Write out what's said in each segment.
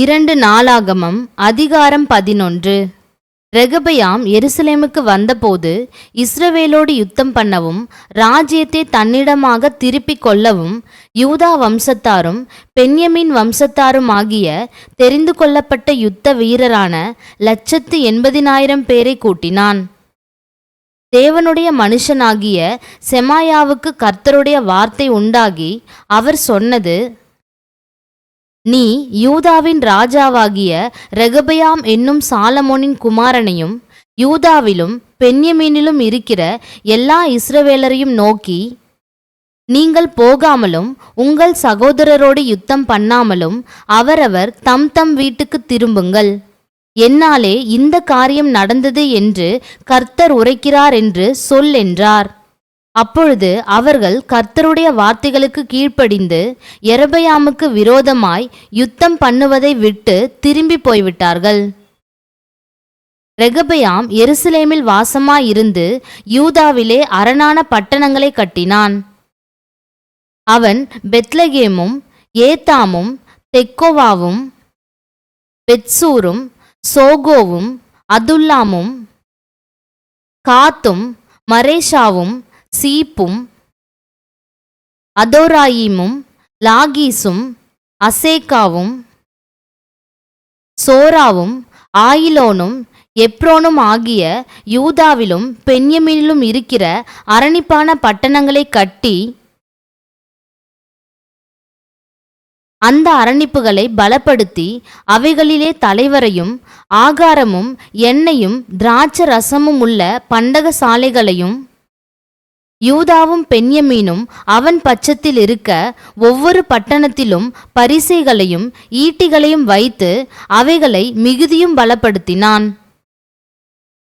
இரண்டு நாளாகமம் அதிகாரம் பதினொன்று. ரெகபயாம் எருசலேமுக்கு வந்தபோது இஸ்ரவேலோடு யுத்தம் பண்ணவும் ராஜ்யத்தை தன்னிடமாக திருப்பிக் கொள்ளவும் யூதா வம்சத்தாரும் பென்யமின் வம்சத்தாரும் ஆகிய தெரிந்து கொள்ளப்பட்ட யுத்த வீரரான லட்சத்து எண்பதினாயிரம் பேரை கூட்டினான். தேவனுடைய மனுஷனாகிய செமாயாவுக்கு கர்த்தருடைய வார்த்தை உண்டாகி அவர் சொன்னது நீ யூதாவின் ராஜாவாகிய ரெகபயாம் என்னும் சாலமோனின் குமாரனையும் யூதாவிலும் பென்யமீனிலும் இருக்கிற எல்லா இஸ்ரவேலரையும் நோக்கி நீங்கள் போகாமலும் உங்கள் சகோதரரோடு யுத்தம் பண்ணாமலும் அவரவர் தம் தம் வீட்டுக்கு திரும்புங்கள். என்னாலே இந்த காரியம் நடந்தது என்று கர்த்தர் உரைக்கிறார் என்று சொல் என்றார். அப்பொழுது அவர்கள் கர்த்தருடைய வார்த்தைகளுக்கு கீழ்ப்படிந்து எரபயாமுக்கு விரோதமாய் யுத்தம் பண்ணுவதை விட்டு திரும்பி போய்விட்டார்கள். ரெகபயாம் எருசலேமில் வாசமாயிருந்து யூதாவிலே அரணான பட்டணங்களை கட்டினான். அவன் பெத்லகேமும் ஏத்தாமும் தெக்கோவாவும் பெட்சூரும் சோகோவும் அதுல்லாமும் காத்தும் மரேஷாவும் சீப்பும் அதோராயிமும் லாகீசும் அசேக்காவும் சோராவும் ஆயிலோனும் எப்ரோனும் ஆகிய யூதாவிலும் பென்யமீனிலும் இருக்கிற அரணிப்பான பட்டணங்களை கட்டி அந்த அரணிப்புகளை பலப்படுத்தி அவைகளிலே தலைவரையும் ஆகாரமும் எண்ணெயும் திராட்ச ரசமும் உள்ள பண்டக சாலைகளையும் யூதாவும் பென்யமீனும் அவன் பட்சத்தில் இருக்க ஒவ்வொரு பட்டணத்திலும் பரிசைகளையும் ஈட்டிகளையும் வைத்து அவைகளை மிகுதியும் பலப்படுத்தினான்.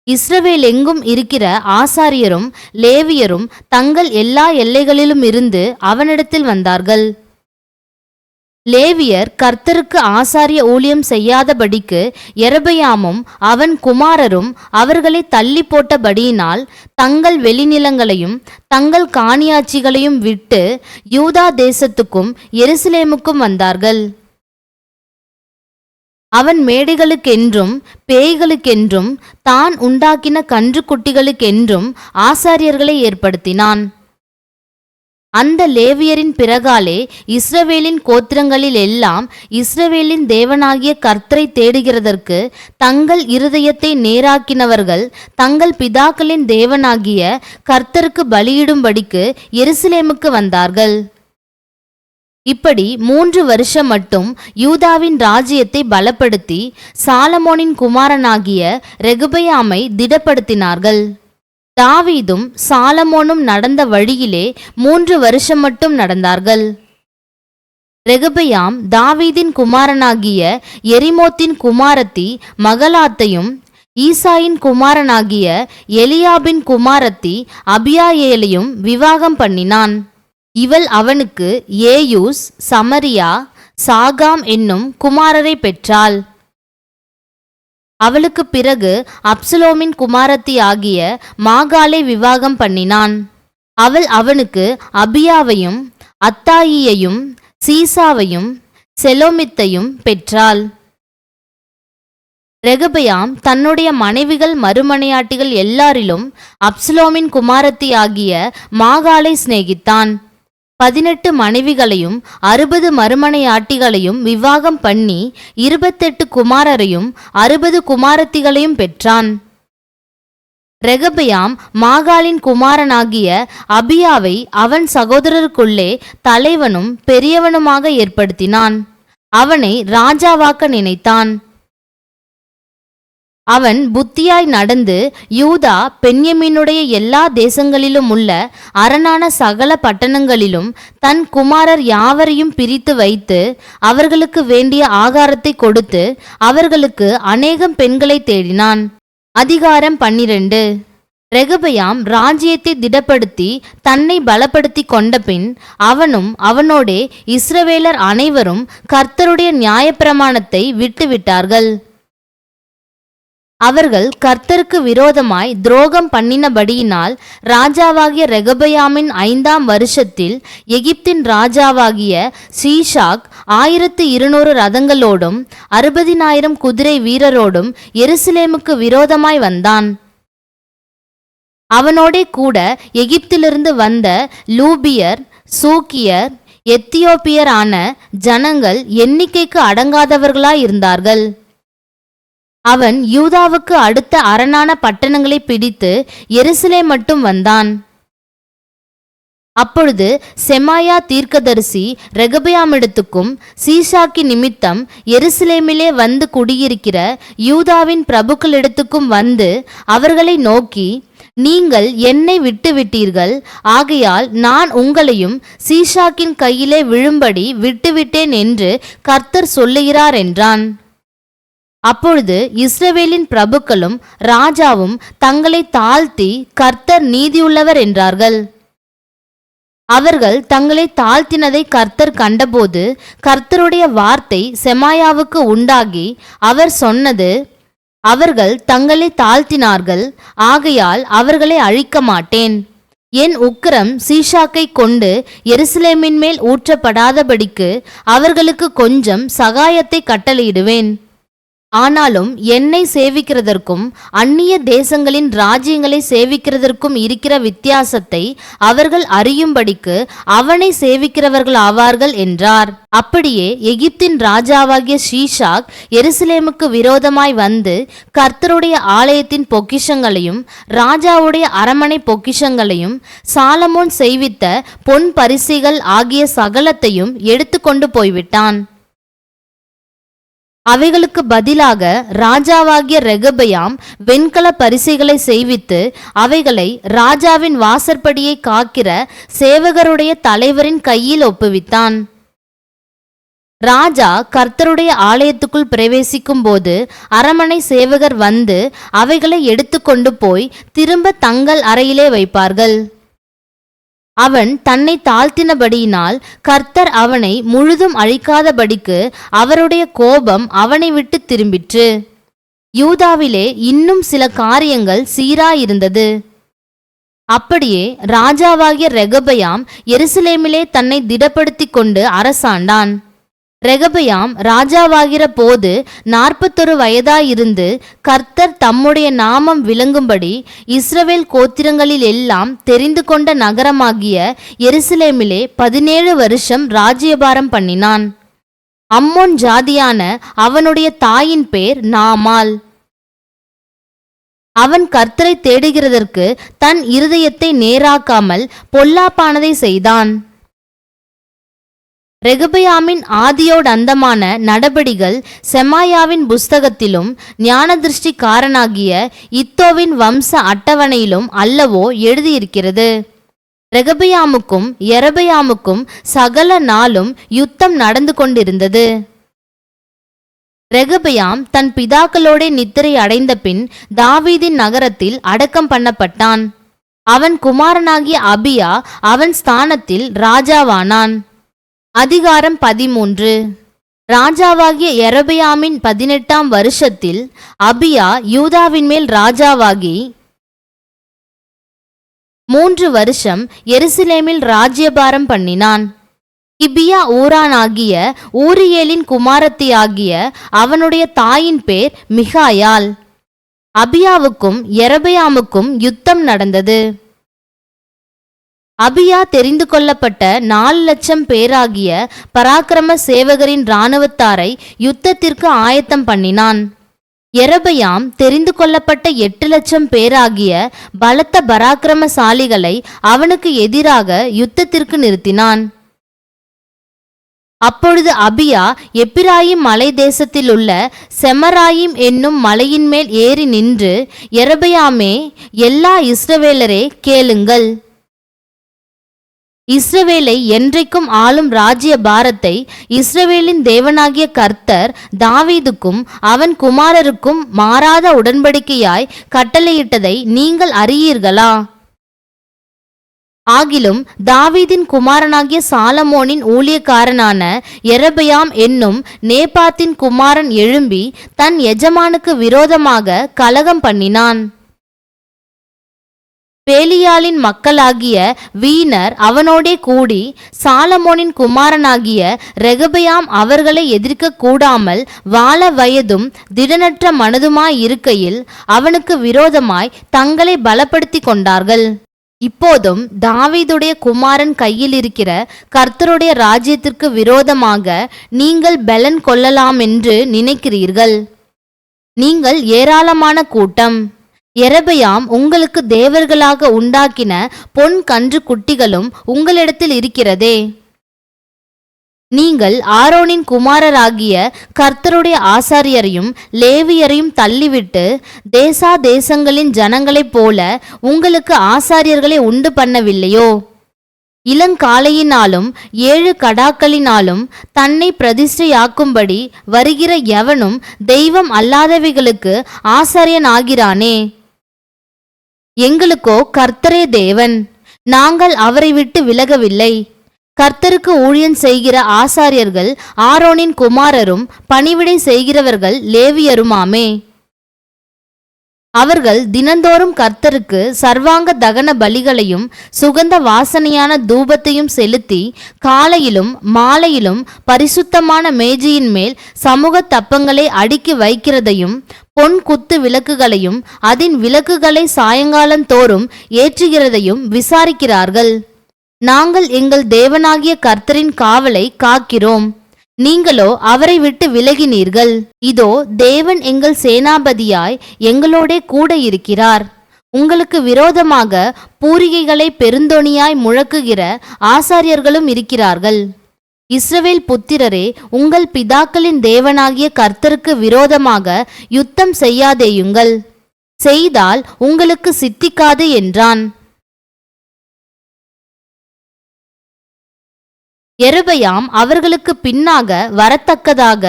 இஸ்ரவேல் எங்கும் இருக்கிற ஆசாரியரும் லேவியரும் தங்கள் எல்லா எல்லைகளிலும் இருந்து அவனிடத்தில் வந்தார்கள். லேவியர் கர்த்தருக்கு ஆசாரிய ஊழியம் செய்யாதபடிக்கு எரபயாமும் அவன் குமாரரும் அவர்களை தள்ளி போட்டபடியினால் தங்கள் வெளிநிலங்களையும் தங்கள் காணியாட்சிகளையும் விட்டு யூதா தேசத்துக்கும் எருசலேமுக்கும் வந்தார்கள். அவன் மேடைகளுக்கென்றும் பேய்களுக்கென்றும் தான் உண்டாக்கின கன்றுக்குட்டிகளுக்கென்றும் ஆசாரியர்களை ஏற்படுத்தினான். அந்த லேவியரின் பிறகாலே இஸ்ரவேலின் கோத்திரங்களில் எல்லாம் இஸ்ரவேலின் தேவனாகிய கர்த்தரை தேடுகிறதற்கு தங்கள் இருதயத்தை நேராக்கினவர்கள் தங்கள் பிதாக்களின் தேவனாகிய கர்த்தருக்கு பலியிடும்படிக்கு எருசலேமுக்கு வந்தார்கள். இப்படி மூன்று வருஷம் மட்டும் யூதாவின் ராஜ்யத்தை பலப்படுத்தி சாலமோனின் குமாரனாகிய ரெகுபயாமை திடப்படுத்தினார்கள். தாவீதும் சாலமோனும் நடந்த வழியிலே மூன்று வருஷம் மட்டும் நடந்தார்கள். ரெகுபயாம் தாவீதின் குமாரனாகிய எரிமோத்தின் குமாரத்தி மகளாத்தையும் ஈசாயின் குமாரனாகிய எலியாபின் குமாரத்தி அபியாயேலையும் விவாகம் பண்ணினான். இவள் அவனுக்கு ஏயூஸ் சமரியா சாகாம் என்னும் குமாரரை பெற்றாள். அவளுக்கு பிறகு அப்சலோமின் குமாரத்தி ஆகிய மாகாலை விவாகம் பண்ணினான். அவள் அவனுக்கு அபியாவையும் அத்தாயியையும் சீசாவையும் செலோமித்தையும் பெற்றாள். ரெகபயாம் தன்னுடைய மனைவிகள் மறுமனையாட்டிகள் எல்லாரிலும் அப்சலோமின் குமாரத்தி ஆகிய மாகாலை சிநேகித்தான். பதினெட்டு மனைவிகளையும் அறுபது மறுமனையாட்டிகளையும் விவாகம் பண்ணி இருபத்தெட்டு குமாரரையும் அறுபது குமாரத்திகளையும் பெற்றான். ரெகபயாம் மாகாளின் குமாரனாகிய அபியாவை அவன் சகோதரருக்குள்ளே தலைவனும் பெரியவனுமாக ஏற்படுத்தினான். அவனை ராஜாவாக்க நினைத்தான். அவன் புத்தியாய் நடந்து யூதா பென்யமீனுடைய எல்லா தேசங்களிலும் உள்ள அரணான சகல பட்டணங்களிலும் தன் குமாரர் யாவரையும் பிரித்து வைத்து அவர்களுக்கு வேண்டிய ஆகாரத்தை கொடுத்து அவர்களுக்கு அநேகம் பெண்களை தேடினான். அதிகாரம் பன்னிரண்டு. ரெகபயாம் ராஜ்யத்தை திடப்படுத்தி தன்னை பலப்படுத்தி கொண்டபின் அவனும் அவனோடே இஸ்ரவேலர் அனைவரும் கர்த்தருடைய நியாயப்பிரமாணத்தை விட்டுவிட்டார்கள். அவர்கள் கர்த்தருக்கு விரோதமாய் துரோகம் பண்ணினபடியினால் ராஜாவாகிய ரெகபயாமின் ஐந்தாம் வருஷத்தில் எகிப்தின் ராஜாவாகிய சீஷாக் ஆயிரத்து இருநூறு ரதங்களோடும் அறுபதினாயிரம் குதிரை வீரரோடும் எருசலேமுக்கு விரோதமாய் வந்தான். அவனோடே கூட எகிப்திலிருந்து வந்த லூபியர் சூக்கியர் எத்தியோப்பியர் ஆன ஜனங்கள் எண்ணிக்கைக்கு அடங்காதவர்களாய் இருந்தார்கள் அவன் யூதாவுக்கு அடுத்த அரணான பட்டணங்களை பிடித்து எருசலே மட்டும் வந்தான். அப்பொழுது செமாயா தீர்க்கதரிசி ரெகபியாமிடத்துக்கும் சீஷாக்கி நிமித்தம் எருசலேமிலே வந்து குடியிருக்கிற யூதாவின் பிரபுக்களிடத்துக்கும் வந்து அவர்களை நோக்கி நீங்கள் என்னை விட்டுவிட்டீர்கள். ஆகையால் நான் உங்களையும் சீஷாக்கின் கையிலே விழும்படி விட்டுவிட்டேன் என்று கர்த்தர் சொல்லுகிறார் என்றான். அப்பொழுது இஸ்ரவேலின் பிரபுக்களும் ராஜாவும் தங்களை தாழ்த்தி கர்த்தர் நீதியுள்ளவர் என்றார்கள். அவர்கள் தங்களை தாழ்த்தினதை கர்த்தர் கண்டபோது கர்த்தருடைய வார்த்தை செமாயாவுக்கு உண்டாகி அவர் சொன்னது அவர்கள் தங்களை தாழ்த்தினார்கள் ஆகையால் அவர்களை அழிக்க மாட்டேன். என் உக்கிரம் சீஷாக்கை கொண்டு எருசலேமின் மேல் ஊற்றப்படாதபடிக்கு அவர்களுக்கு கொஞ்சம் சகாயத்தை கட்டளையிடுவேன். ஆனாலும் என்னை சேவிக்கிறதற்கும் அந்நிய தேசங்களின் ராஜ்யங்களை சேவிக்கிறதற்கும் இருக்கிற வித்தியாசத்தை அவர்கள் அறியும்படிக்கு அவனை சேவிக்கிறவர்கள் ஆவார்கள் என்றார். அப்படியே எகிப்தின் ராஜாவாகிய ஷீஷாக் எருசலேமுக்கு விரோதமாய் வந்து கர்த்தருடைய ஆலயத்தின் பொக்கிஷங்களையும் ராஜாவுடைய அரமனை பொக்கிஷங்களையும் சாலமோன் செய்வித்த பொன் பரிசிகள் ஆகிய சகலத்தையும் எடுத்துக்கொண்டு போய்விட்டான். அவைகளுக்கு பதிலாக ராஜாவாகிய ரெகபயாம் வெண்கல பரிசைகளை செய்வித்து அவைகளை ராஜாவின் வாசற்படியை காக்கிற சேவகருடைய தலைவரின் கையில் ஒப்புவித்தான். ராஜா கர்த்தருடைய ஆலயத்துக்குள் பிரவேசிக்கும் போது அரமனை சேவகர் வந்து அவைகளை எடுத்துக்கொண்டு போய் திரும்ப தங்கள் அறையிலே வைப்பார்கள். அவன் தன்னை தாழ்த்தினபடியினால் கர்த்தர் அவனை முழுதும் அழிக்காதபடிக்கு அவருடைய கோபம் அவனை விட்டு திரும்பிற்று. யூதாவிலே இன்னும் சில காரியங்கள் சீராயிருந்தது. அப்படியே ராஜாவாகிய ரெகபயாம் எருசலேமிலே தன்னை திடப்படுத்திக் கொண்டு அரசாண்டான். ரெகபயாம் ராஜாவாகிற போது நாற்பத்தொரு வயதாயிருந்து கர்த்தர் தம்முடைய நாமம் விளங்கும்படி இஸ்ரவேல் கோத்திரங்களில் எல்லாம் தெரிந்து கொண்ட நகரமாகிய எருசலேமிலே பதினேழு வருஷம் ராஜ்யபாரம் பண்ணினான். அம்மோன் ஜாதியான அவனுடைய தாயின் பேர் நாமால். அவன் கர்த்தரை தேடுகிறதற்கு தன் இருதயத்தை நேராக்காமல் பொல்லாப்பானதை செய்தான். ரெகுபயாமின் ஆதியோடு அந்தமான நடபடிகள் செமாயாவின் புஸ்தகத்திலும் ஞானதிருஷ்டிக்காரனாகிய இத்தோவின் வம்ச அட்டவணையிலும் அல்லவோ எழுதியிருக்கிறது. ரெகபயாமுக்கும் எரபயாமுக்கும் சகல நாளும் யுத்தம் நடந்து கொண்டிருந்தது. ரெகபயாம் தன் பிதாக்களோடே நித்திரை அடைந்த பின் தாவீதின் நகரத்தில் அடக்கம் பண்ணப்பட்டான். அவன் குமாரனாகிய அபியா அவன் ஸ்தானத்தில் ராஜாவானான். அதிகாரம் பதிமூன்று. ராஜாவாகிய எரபியாமின் பதினெட்டாம் வருஷத்தில் அபியா யூதாவின் மேல் ராஜாவாகி மூன்று வருஷம் எருசலேமில் ராஜ்யபாரம் பண்ணினான். கிபியா ஊரானாகிய ஊரியேலின் குமாரத்தியாகிய அவனுடைய தாயின் பேர் மிகாயால். அபியாவுக்கும் எரபியாமுக்கும் யுத்தம் நடந்தது. அபியா தெரிந்து கொள்ளப்பட்ட நாலு லட்சம் பேராகிய பராக்கிரம சேவகரின் இராணுவத்தாரை யுத்தத்திற்கு ஆயத்தம் பண்ணினான். எரபயாம் தெரிந்து கொள்ளப்பட்ட எட்டு லட்சம் பேராகிய பலத்த பராக்கிரமசாலிகளை அவனுக்கு எதிராக யுத்தத்திற்கு நிறுத்தினான். அப்பொழுது அபியா எப்பிராயிம் மலை தேசத்தில் உள்ள செமராயிம் என்னும் மலையின் மேல் ஏறி நின்று எரபயாமே எல்லா இஸ்ரவேலரே கேளுங்கள். இஸ்ரவேலை என்றைக்கும் ஆளும் ராஜ்ய பாரத்தை இஸ்ரவேலின் தேவனாகிய கர்த்தர் தாவீதுக்கும் அவன் குமாரருக்கும் மாறாத உடன்படிக்கையாய் கட்டளையிட்டதை நீங்கள் அறியீர்களா? ஆகிலும் தாவீதின் குமாரனாகிய சாலமோனின் ஊழியக்காரனான எரபயாம் என்னும் நேபாத்தின் குமாரன் எழும்பி தன் எஜமானுக்கு விரோதமாக கலகம் பண்ணினான் பேலியாளின் மக்களாகிய வீணர் அவனோடே கூடி சாலமோனின் குமாரனாகிய ரெகபயாம் அவர்களை எதிர்க்க கூடாமல் வாழ வயதும் திடனற்ற மனதுமாய் இருக்கையில் அவனுக்கு விரோதமாய் தங்களை பலப்படுத்திக் கொண்டார்கள். இப்போதும் தாவீதுடைய குமாரன் கையில் இருக்கிற கர்த்தருடைய ராஜ்யத்திற்கு விரோதமாக நீங்கள் பலன் கொள்ளலாமென்று நினைக்கிறீர்கள். நீங்கள் ஏராளமான கூட்டம். எரபயாம் உங்களுக்கு தேவர்களாக உண்டாக்கின பொன் கன்று குட்டிகளும் உங்களிடத்தில் இருக்கிறதே. நீங்கள் ஆரோனின் குமாரராகிய கர்த்தருடைய ஆசாரியரையும் லேவியரையும் தள்ளிவிட்டு தேசா தேசங்களின் ஜனங்களைப் போல உங்களுக்கு ஆசாரியர்களை உண்டு பண்ணவில்லையோ? இளங்காளையினாலும் ஏழு கடாக்களினாலும் தன்னை பிரதிஷ்டையாக்கும்படி வருகிற எவனும் தெய்வம் அல்லாதவைகளுக்கு ஆசாரியனாகிறானே? எங்களுக்கோ கர்த்தரே தேவன். நாங்கள் அவரை விட்டு விலகவில்லை. கர்த்தருக்கு ஊழியன் செய்கிற ஆசாரியர்கள் ஆரோனின் குமாரரும் பணிவிடை செய்கிறவர்கள் லேவியருமாமே. அவர்கள் தினந்தோறும் கர்த்தருக்கு சர்வாங்க தகன பலிகளையும் சுகந்த வாசனையான தூபத்தையும் செலுத்தி காலையிலும் மாலையிலும் பரிசுத்தமான மேஜையின் மேல் சமூக தப்பங்களை அடுக்கி வைக்கிறதையும் பொன் குத்து விளக்குகளையும் அதன் விளக்குகளை சாயங்காலந்தோறும் ஏற்றுகிறதையும் விசாரிக்கிறார்கள். நாங்கள் எங்கள் தேவனாகிய கர்த்தரின் காவலை காக்கிறோம். நீங்களோ அவரை விட்டு விலகினீர்கள். இதோ தேவன் எங்கள் சேனாபதியாய் எங்களோடே கூட இருக்கிறார். உங்களுக்கு விரோதமாக பூரிகைகளை பெருந்தொனியாய் முழக்குகிற ஆசாரியர்களும் இருக்கிறார்கள். இஸ்ரவேல் புத்திரரே உங்கள் பிதாக்களின் தேவனாகிய கர்த்தருக்கு விரோதமாக யுத்தம் செய்யாதேயுங்கள். செய்தால் உங்களுக்கு சித்திக்காது என்றான். எருபயாம் அவர்களுக்கு பின்னாக வரத்தக்கதாக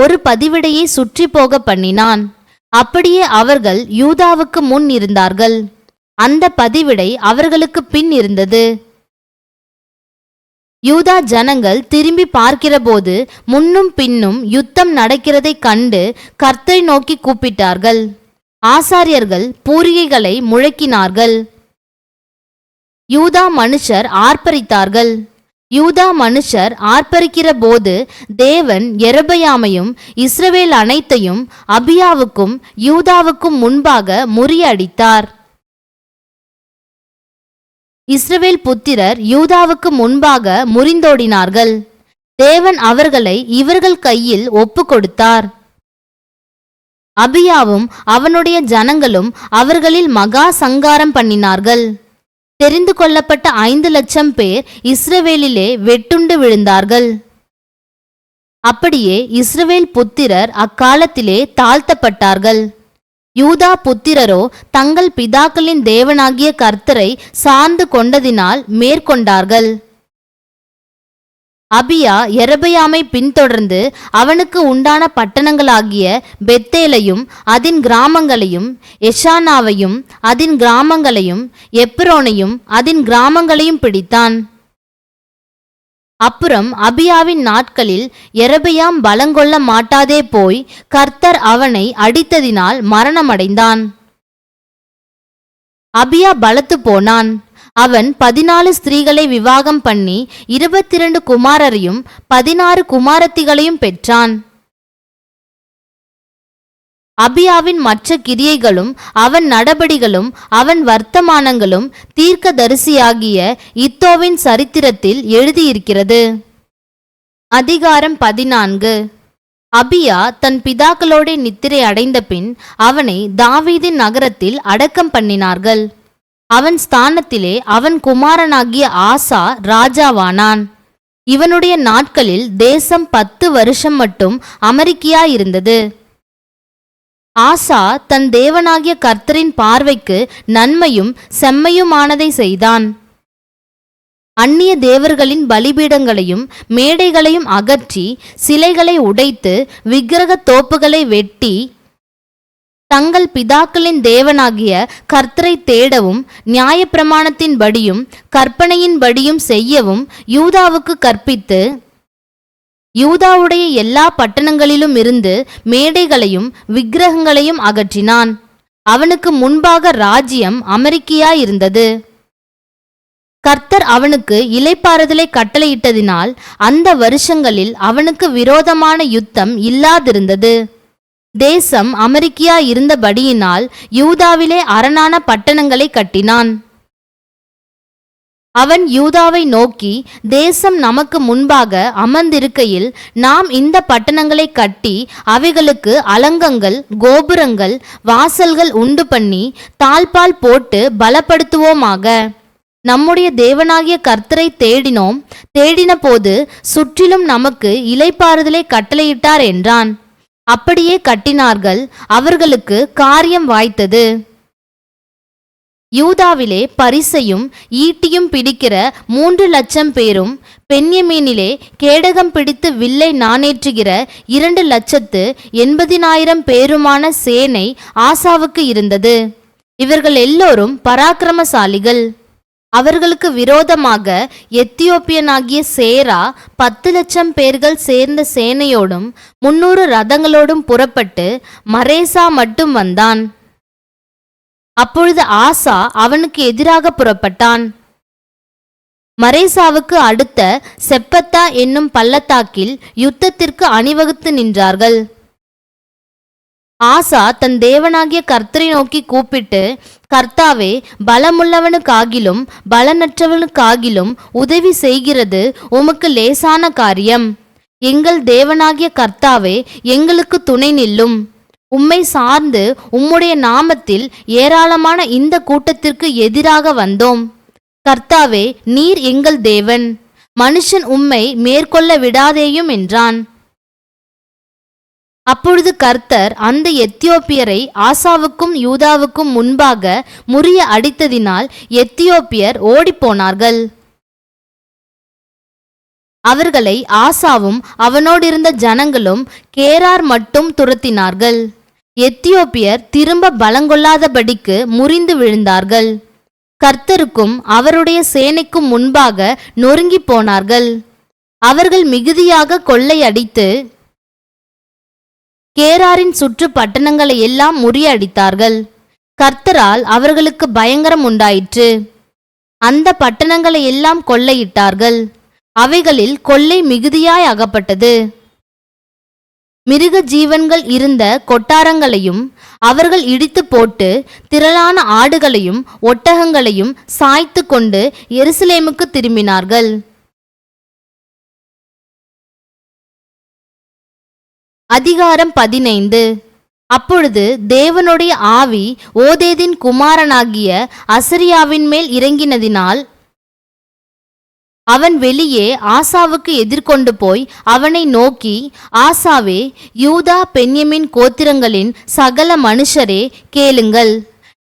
ஒரு பதிவிடையை சுற்றி போக பண்ணினான். அப்படியே அவர்கள் யூதாவுக்கு முன் இருந்தார்கள். அந்த பதிவிடை அவர்களுக்கு பின் இருந்தது. யூதா ஜனங்கள் திரும்பி பார்க்கிறபோது முன்னும் பின்னும் யுத்தம் நடக்கிறதைக் கண்டு கர்த்தரை நோக்கி கூப்பிட்டார்கள். ஆசாரியர்கள் பூரிகைகளை முழக்கினார்கள். யூதா மனுஷர் ஆர்ப்பரித்தார்கள். யூதா மனுஷர் ஆர்ப்பரிக்கிற போது தேவன் எரபயாமையும் இஸ்ரவேல் அனைத்தையும் அபியாவுக்கும் யூதாவுக்கும் முன்பாக முறியடித்தார். இஸ்ரவேல் புத்திரர் யூதாவுக்கு முன்பாக முறிந்தோடினார்கள். தேவன் அவர்களை இவர்கள் கையில் ஒப்பு கொடுத்தார் அபியாவும் அவனுடைய ஜனங்களும் அவர்களில் மகா சங்காரம் பண்ணினார்கள். தெரிந்து கொள்ளப்பட்ட ஐந்து லட்சம் பேர் இஸ்ரவேலிலே வெட்டுண்டு விழுந்தார்கள். அப்படியே இஸ்ரவேல் புத்திரர் அக்காலத்திலே தாழ்த்தப்பட்டார்கள். யூதா புத்திரரோ தங்கள் பிதாக்களின் தேவனாகிய கர்த்தரை சார்ந்து கொண்டதினால் மேற்கொண்டார்கள். அபியா எரபயாமை பின்தொடர்ந்து அவனுக்கு உண்டான பட்டணங்களாகிய பெத்தேலையும் அதன் கிராமங்களையும் எஷானாவையும் அதின் கிராமங்களையும் எப்ரோனையும் அதன் கிராமங்களையும் பிடித்தான். அப்புறம் அபியாவின் நாட்களில் எரபயாம் பலங்கொள்ள மாட்டாதே போய் கர்த்தர் அவனை அடித்ததினால் மரணமடைந்தான். அபியா பலத்து போனான். அவன் பதினாலு ஸ்திரீகளை விவாகம் பண்ணி இருபத்திரண்டு குமாரரையும் பதினாறு குமாரத்திகளையும் பெற்றான். அபியாவின் மற்ற கிரியைகளும் அவன் நடபடிகளும் அவன் வர்த்தமானங்களும் தீர்க்கதரிசியாகிய இத்தோவின் சரித்திரத்தில் எழுதியிருக்கிறது. அதிகாரம் பதினான்கு. அபியா தன் பிதாக்களோட நித்திரை அடைந்த பின் அவனை தாவீதின் நகரத்தில் அடக்கம் பண்ணினார்கள். அவன் ஸ்தானத்திலே அவன் குமாரனாகிய ஆசா ராஜாவானான். இவனுடைய நாட்களில் தேசம் பத்து வருஷம் மட்டும் அமெரிக்கையாயிருந்தது. ஆசா தன் தேவனாகிய கர்த்தரின் பார்வைக்கு நன்மையும் செம்மையுமானதை செய்தான். அந்நிய தேவர்களின் பலிபீடங்களையும் மேடைகளையும் அகற்றி சிலைகளை உடைத்து விக்கிரக தோப்புகளை வெட்டி தங்கள் பிதாக்களின் தேவனாகிய கர்த்தரை தேடவும் நியாயப்பிரமாணத்தின்படியும் கற்பனையின்படியும் செய்யவும் யூதாவுக்கு கற்பித்து யூதாவுடைய எல்லா பட்டணங்களிலும் இருந்து மேடைகளையும் விக்கிரகங்களையும் அகற்றினான். அவனுக்கு முன்பாக ராஜ்யம் அமெரிக்கையாயிருந்தது. கர்த்தர் அவனுக்கு இலைப்பாறுதலை கட்டளையிட்டதினால் அந்த வருஷங்களில் அவனுக்கு விரோதமான யுத்தம் இல்லாதிருந்தது. தேசம் அமெரிக்கியா இருந்தபடியினால் யூதாவிலே அரணான பட்டணங்களை கட்டினான். அவன் யூதாவை நோக்கி தேசம் நமக்கு முன்பாக அமர்ந்திருக்கையில் நாம் இந்த பட்டணங்களை கட்டி அவைகளுக்கு அலங்கங்கள் கோபுரங்கள் வாசல்கள் உண்டு பண்ணி தாழ்பால் போட்டு பலப்படுத்துவோமாக. நம்முடைய தேவனாகிய கர்த்தரை தேடினோம். தேடின போது சுற்றிலும் நமக்கு இலைப்பாறுதலை கட்டளையிட்டார் என்றான். அப்படியே கட்டினார்கள். அவர்களுக்கு காரியம் வாய்த்தது. யூதாவிலே பரிசையும் ஈட்டியும் பிடிக்கிற மூன்று லட்சம் பேரும் பெண்யமீனிலே கேடகம் பிடித்து வில்லை நாணேற்றுகிற இரண்டு லட்சத்து எண்பதினாயிரம் பேருமான சேனை ஆசாவுக்கு இருந்தது. இவர்கள் எல்லோரும் பராக்கிரமசாலிகள். அவர்களுக்கு விரோதமாக எத்தியோப்பியனாகிய சேரா பத்து லட்சம் பேர்கள் சேர்ந்த சேனையோடும் முன்னூறு ரதங்களோடும் புறப்பட்டு மரேசா மட்டும் வந்தான். அப்பொழுது ஆசா அவனுக்கு எதிராக புறப்பட்டான். மரேசாவுக்கு அடுத்த செப்பத்தா என்னும் பள்ளத்தாக்கில் யுத்தத்திற்கு அணிவகுத்து நின்றார்கள். ஆசா தன் தேவனாகிய கர்த்தரை நோக்கி கூப்பிட்டு கர்த்தாவே பலமுள்ளவனுக்காகிலும் பலனற்றவனுக்காகிலும் உதவி செய்கிறது உமக்கு லேசான காரியம். எங்கள் தேவனாகிய கர்த்தாவே எங்களுக்கு துணை நில்லும். உம்மை சார்ந்து உம்முடைய நாமத்தில் ஏராளமான இந்த கூட்டத்திற்கு எதிராக வந்தோம். கர்த்தாவே நீர் எங்கள் தேவன். மனுஷன் உம்மை மேற்கொள்ள விடாதேயும் என்றான் அப்பொழுது கர்த்தர் அந்த எத்தியோப்பியரை ஆசாவுக்கும் யூதாவுக்கும் முன்பாக முறிய அடித்ததினால் எத்தியோப்பியர் ஓடிப்போனார்கள். அவர்களை ஆசாவும் அவனோடிருந்த ஜனங்களும் கேரார் மட்டும் துரத்தினார்கள். எத்தியோப்பியர் திரும்ப பலங்கொள்ளாதபடிக்கு முறிந்து விழுந்தார்கள். கர்த்தருக்கும் அவருடைய சேனைக்கும் முன்பாக நொறுங்கி போனார்கள். அவர்கள் மிகுதியாக கொள்ளையடித்து கேராரின் சுற்று பட்டணங்களை எல்லாம் முறியடித்தார்கள். கர்த்தரால் அவர்களுக்கு பயங்கரம் உண்டாயிற்று. அந்த பட்டணங்களை எல்லாம் கொள்ளையிட்டார்கள். அவைகளில் கொள்ளை மிகுதியாய் அகப்பட்டது. மிருக ஜீவன்கள் இருந்த கொட்டாரங்களையும் அவர்கள் இடித்து போட்டு திரளான ஆடுகளையும் ஒட்டகங்களையும் சாய்த்து கொண்டு எருசலேமுக்கு திரும்பினார்கள். அதிகாரம் பதினைந்து. அப்பொழுது தேவனுடைய ஆவி ஓதேதின் குமாரனாகிய அசரியாவின் மேல் இறங்கினதினால் அவன் வெளியே ஆசாவுக்கு எதிர்கொண்டு போய் அவனை நோக்கி ஆசாவே யூதா பென்யமின் கோத்திரங்களின் சகல மனுஷரே கேளுங்கள்.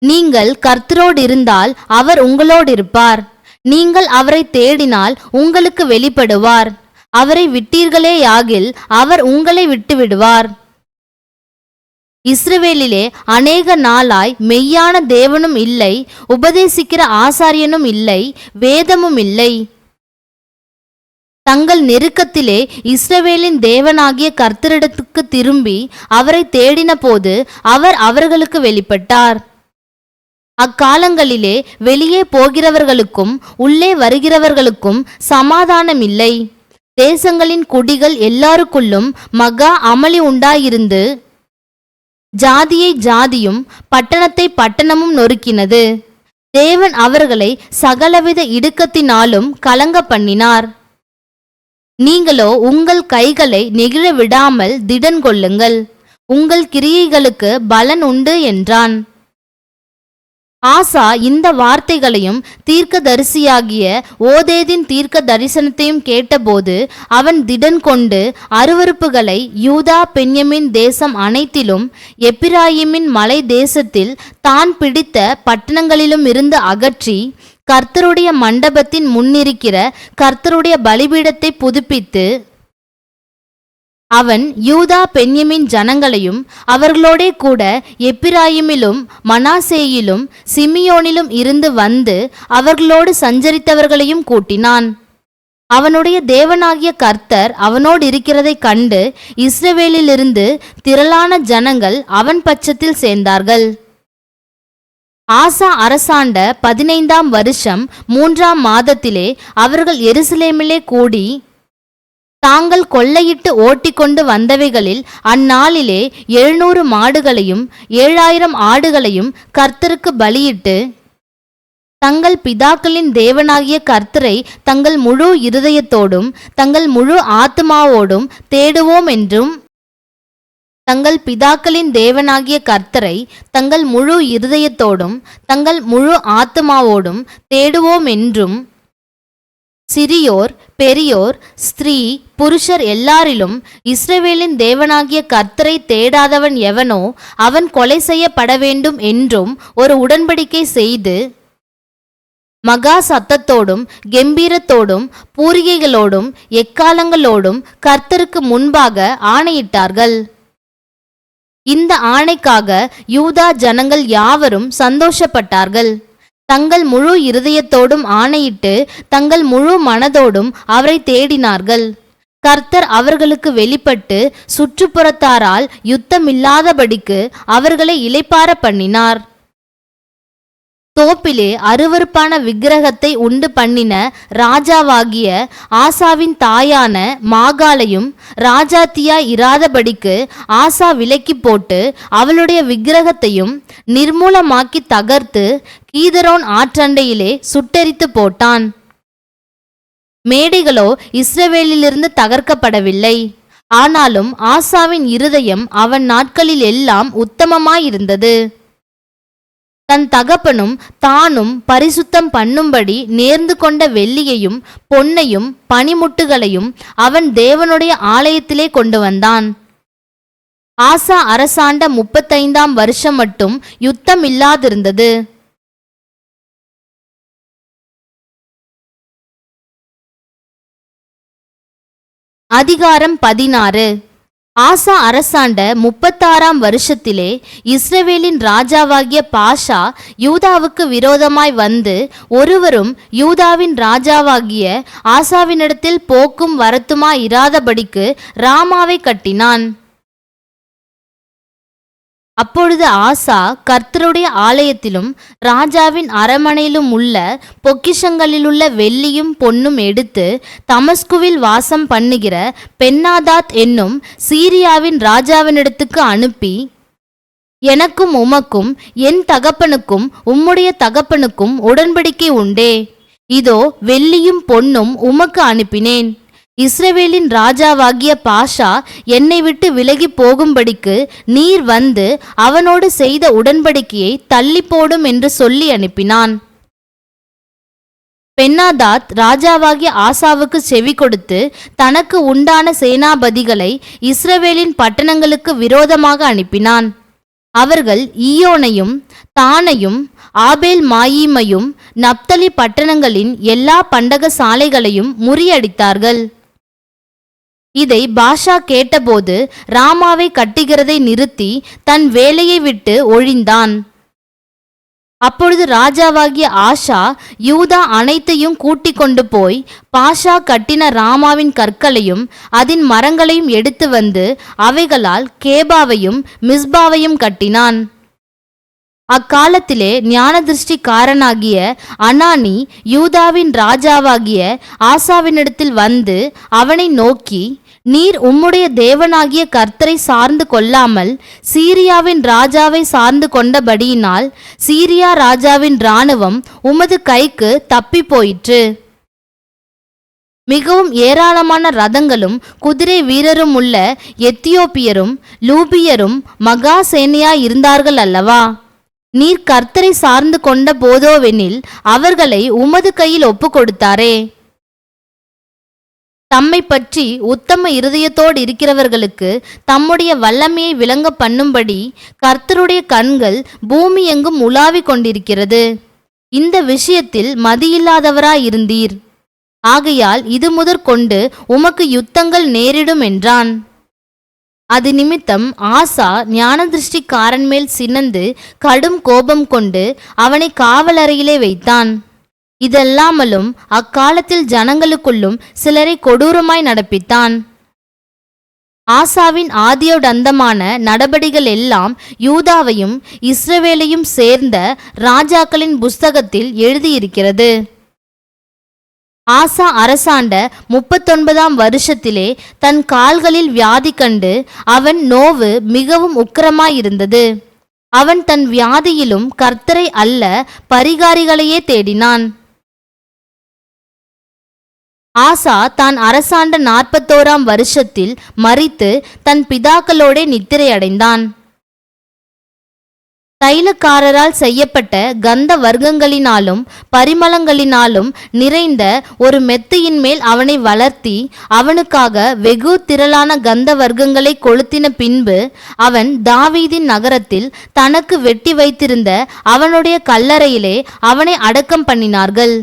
நீங்கள் கர்த்தரோடு இருந்தால் அவர் உங்களோடு இருப்பார் நீங்கள் அவரை தேடினால் உங்களுக்கு வெளிப்படுவார். அவரை விட்டீர்களேயாகில் அவர் உங்களை விட்டுவிடுவார். இஸ்ரவேலிலே அநேக நாளாய் மெய்யான தேவனும் இல்லை உபதேசிக்கிற ஆசாரியனும் இல்லை வேதமும் இல்லை. தங்கள் நெருக்கத்திலே இஸ்ரவேலின் தேவனாகிய கர்த்தரிடத்துக்கு திரும்பி அவரை தேடினபோது அவர் அவர்களுக்கு வெளிப்பட்டார். அக்காலங்களிலே வெளியே போகிறவர்களுக்கும் உள்ளே வருகிறவர்களுக்கும் சமாதானம் இல்லை தேசங்களின் குடிகள் எல்லாருக்குள்ளும் மகா அமளி உண்டாயிருந்து ஜாதியை ஜாதியும் பட்டணத்தை பட்டணமும் நொறுக்கினது. தேவன் அவர்களை சகலவித இடுக்கத்தினாலும் கலங்க பண்ணினார். நீங்களோ உங்கள் கைகளை நெகிழ விடாமல் திடன் கொள்ளுங்கள். உங்கள் கிரியைகளுக்கு பலன் உண்டு என்றான். ஆசா இந்த வார்த்தைகளையும் தீர்க்கதரிசியாகிய ஓதேதின் தீர்க்க தரிசனத்தையும் கேட்டபோது அவன் திடன் கொண்டு அருவருப்புகளை யூதா பென்யமின் தேசம் அனைத்திலும் எப்பிராயிமின் மலை தேசத்தில் தான் பிடித்த பட்டணங்களிலும் இருந்து அகற்றி கர்த்தருடைய மண்டபத்தின் முன்னிருக்கிற கர்த்தருடைய பலிபீடத்தை புதுப்பித்து அவன் யூதா பென்யமின் ஜனங்களையும் அவர்களோடே கூட எப்பிராயிமிலும் மனாசேயிலும் சிமியோனிலும் இருந்து வந்து அவர்களோடு சஞ்சரித்தவர்களையும் கூட்டினான். அவனுடைய தேவனாகிய கர்த்தர் அவனோடு இருக்கிறதைக் கண்டு இஸ்ரவேலிலிருந்து திரளான ஜனங்கள் அவன் பட்சத்தில் சேர்ந்தார்கள். ஆசா அரசாண்ட பதினைந்தாம் வருஷம் மூன்றாம் மாதத்திலே அவர்கள் எருசலேமிலே கூடி தாங்கள் கொள்ளையிட்டு ஓட்டிக்கொண்டு வந்தவைகளில் அந்நாளிலே எழுநூறு மாடுகளையும் ஏழாயிரம் ஆடுகளையும் கர்த்தருக்கு பலியிட்டு தங்கள் பிதாக்களின் தேவனாகிய கர்த்தரை தங்கள் முழு இருதயத்தோடும் தங்கள் முழு ஆத்மாவோடும் தேடுவோம் என்றும் தங்கள் பிதாக்களின் தேவனாகிய கர்த்தரை தங்கள் முழு இருதயத்தோடும் தங்கள் முழு ஆத்மாவோடும் தேடுவோம் என்றும் சிறியோர் பெரியோர் ஸ்திரீ புருஷர் எல்லாரிலும் இஸ்ரவேலின் தேவனாகிய கர்த்தரை தேடாதவன் எவனோ அவன் கொலை செய்யப்பட வேண்டும் என்றும் ஒரு உடன்படிக்கை செய்து மகா சத்தத்தோடும் கெம்பீரத்தோடும் பூரிகைகளோடும் எக்காலங்களோடும் கர்த்தருக்கு முன்பாக ஆணையிட்டார்கள். இந்த ஆணைக்காக யூதா ஜனங்கள் யாவரும் சந்தோஷப்பட்டார்கள். தங்கள் முழு இருதயத்தோடும் ஆணையிட்டு தங்கள் முழு மனதோடும் அவரை தேடினார்கள். கர்த்தர் அவர்களுக்கு வெளிப்பட்டு சுற்றுப்புறத்தாரால் யுத்தமில்லாதபடிக்கு அவர்களை இலைப்பார பண்ணினார். தோப்பிலே அருவருப்பான விக்கிரகத்தை உண்டு பண்ணின ராஜாவாகிய ஆசாவின் தாயான மாகாளையும் ராஜாத்தியா இராதபடிக்கு ஆசா விலக்கி போட்டு அவளுடைய விக்கிரகத்தையும் நிர்மூலமாக்கி தகர்த்து கீதரோன் ஆற்றண்டையிலே சுட்டெரித்து போட்டான். மேடைகளோ இஸ்ரவேலிலிருந்து தகர்க்கப்படவில்லை. ஆனாலும் ஆசாவின் இருதயம் அவன் நாட்களில் எல்லாம் உத்தமமாயிருந்தது. தன் தகப்பனும் தானும் பரிசுத்தம் பண்ணும்படி நேர்ந்து கொண்ட வெள்ளியையும் பொன்னையும் பனிமுட்டுகளையும் அவன் தேவனுடைய ஆலயத்திலே கொண்டு வந்தான். ஆசா அரசாண்ட முப்பத்தைந்தாம் வருஷம் மட்டும் யுத்தம் இல்லாதிருந்தது அதிகாரம் பதினாறு. ஆசா அரசாண்ட முப்பத்தாறாம் வருஷத்திலே இஸ்ரவேலின் ராஜாவாகிய பாஷா யூதாவுக்கு விரோதமாய் வந்து ஒருவரும் யூதாவின் ராஜாவாகிய ஆசாவினிடத்தில் போக்கும் வரத்துமாய் இராதபடிக்கு ராமாவை கட்டினான். அப்பொழுது ஆசா கர்த்தருடைய ஆலயத்திலும் ராஜாவின் அரமனையிலும் உள்ள பொக்கிஷங்களிலுள்ள வெள்ளியும் பொன்னும் எடுத்து தமஸ்குவில் வாசம் பண்ணுகிற பென்னாதாத் என்னும் சீரியாவின் ராஜாவினிடத்துக்கு அனுப்பி எனக்கும் உமக்கும் என் தகப்பனுக்கும் உம்முடைய தகப்பனுக்கும் உடன்படிக்கை உண்டே. இதோ வெள்ளியும் பொன்னும் உமக்கு அனுப்பினேன். இஸ்ரவேலின் ராஜாவாகிய பாஷா என்னை விட்டு விலகி போகும்படிக்கு நீர் வந்து அவனோடு செய்த உடன்படிக்கையை தள்ளி போடும் என்று சொல்லி அனுப்பினான். பென்னாதாத் ராஜாவாகிய ஆசாவுக்கு செவி கொடுத்து தனக்கு உண்டான சேனாபதிகளை இஸ்ரவேலின் பட்டணங்களுக்கு விரோதமாக அனுப்பினான். அவர்கள் ஈயோனையும் தானையும் ஆபேல் மாயீமையும் நப்தலி பட்டணங்களின் எல்லா பண்டக சாலைகளையும் முறியடித்தார்கள். இதை பாஷா கேட்டபோது ராமாவை கட்டுகிறதை நிறுத்தி தன் வேலையை விட்டு ஒழிந்தான். அப்பொழுது ராஜாவாகிய ஆஷா யூதா அனைத்தையும் கூட்டிக் கொண்டு போய் பாஷா கட்டின ராமாவின் கற்களையும் அதன் மரங்களையும் எடுத்து வந்து அவைகளால் கேபாவையும் மிஸ்பாவையும் கட்டினான். அக்காலத்திலே ஞானதிருஷ்டிக்காரனாகிய அனானி யூதாவின் ராஜாவாகிய ஆசாவினிடத்தில் வந்து அவனை நோக்கி நீர் உம்முடைய தேவனாகிய கர்த்தரை சார்ந்து கொள்ளாமல் சீரியாவின் ராஜாவை சார்ந்து கொண்டபடியினால் சீரியா ராஜாவின் இராணுவம் உமது கைக்கு தப்பி போயிற்று மிகவும் ஏராளமான ரதங்களும் குதிரை வீரரும் உள்ள எத்தியோப்பியரும் லூபியரும் மகா இருந்தார்கள் அல்லவா? நீர் கர்த்தரை சார்ந்து கொண்ட போதோவெனில் அவர்களை உமது கையில் ஒப்பு கொடுத்தாரே தம்மை பற்றி உத்தம இருதயத்தோடு இருக்கிறவர்களுக்கு தம்முடைய வல்லமையை விளங்க பண்ணும்படி கர்த்தருடைய கண்கள் பூமி எங்கும் உலாவிக் கொண்டிருக்கிறது. இந்த விஷயத்தில் மதியில்லாதவராயிருந்தீர். ஆகையால் இது முதற்கொண்டு உமக்கு யுத்தங்கள் நேரிடும் என்றான். அது நிமித்தம் ஆசா ஞானதிருஷ்டிக்காரன் மேல் சினந்து கடும் கோபம் கொண்டு அவனை காவலறையிலே வைத்தான். இதல்லாமலும் அக்காலத்தில் ஜனங்களுக்குள்ளும் சிலரை கொடூரமாய் நடப்பித்தான். ஆசாவின் ஆதியோடந்தமான நடபடிகள் எல்லாம் யூதாவையும் இஸ்ரவேலையும் சேர்ந்த ராஜாக்களின் புஸ்தகத்தில் எழுதியிருக்கிறது. ஆசா அரசாண்ட முப்பத்தொன்பதாம் வருஷத்திலே தன் கால்களில் வியாதி கண்டு அவன் நோவு மிகவும் உக்கிரமாயிருந்தது. அவன் தன் வியாதியிலும் கர்த்தரை அல்ல பரிகாரிகளையே தேடினான். ஆசா தான் அரசாண்ட நாற்பத்தோராம் வருஷத்தில் மறித்து தன் பிதாக்களோடே நித்திரையடைந்தான். தைலக்காரரால் செய்யப்பட்ட கந்த வர்க்கங்களினாலும் பரிமளங்களினாலும் நிறைந்த ஒரு மெத்தையின் மேல் அவனை வளர்த்தி அவனுக்காக வெகு திரளான கந்த வர்க்கங்களை கொளுத்தின பின்பு அவன் தாவீதின் நகரத்தில் தனக்கு வெட்டி வைத்திருந்த அவனுடைய கல்லறையிலே அவனை அடக்கம் பண்ணினார்கள்.